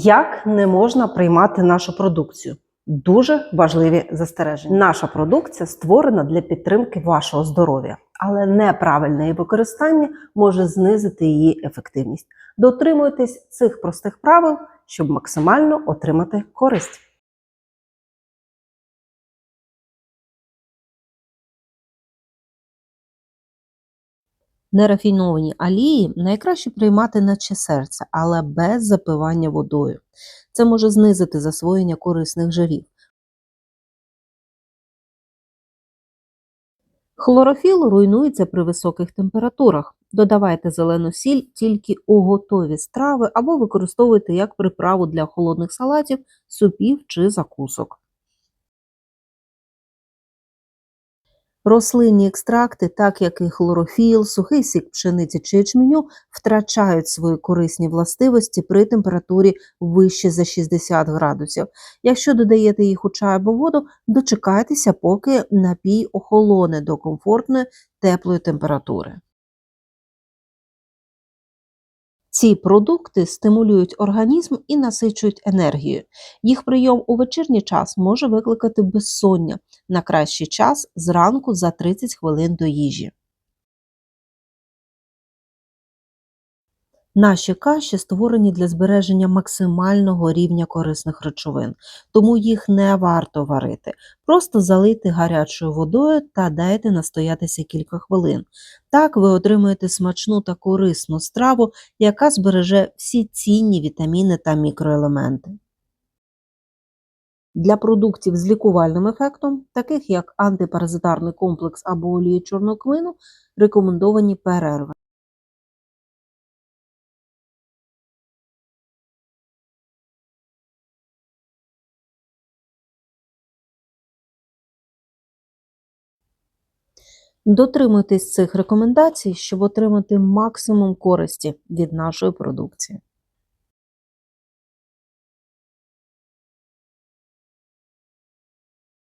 Як не можна приймати нашу продукцію? Дуже важливі застереження. Наша продукція створена для підтримки вашого здоров'я, але неправильне її використання може знизити її ефективність. Дотримуйтесь цих простих правил, щоб максимально отримати користь. Нерафіновані олії найкраще приймати наче серце, але без запивання водою. Це може знизити засвоєння корисних жирів. Хлорофіл руйнується при високих температурах. Додавайте зелену сіль тільки у готові страви або використовуйте як приправу для холодних салатів, супів чи закусок. Рослинні екстракти, так як і хлорофіл, сухий сік пшениці чи ячменю, втрачають свої корисні властивості при температурі вище за 60 градусів. Якщо додаєте їх у чай або воду, дочекайтеся, поки напій охолоне до комфортної теплої температури. Ці продукти стимулюють організм і насичують енергію. Їх прийом у вечірній час може викликати безсоння на кращий час зранку за 30 хвилин до їжі. Наші каші створені для збереження максимального рівня корисних речовин, тому їх не варто варити. Просто залийте гарячою водою та дайте настоятися кілька хвилин. Так ви отримаєте смачну та корисну страву, яка збереже всі цінні вітаміни та мікроелементи. Для продуктів з лікувальним ефектом, таких як антипаразитарний комплекс або олії чорного кмину, рекомендовані перерви. Дотримуйтесь цих рекомендацій, щоб отримати максимум користі від нашої продукції.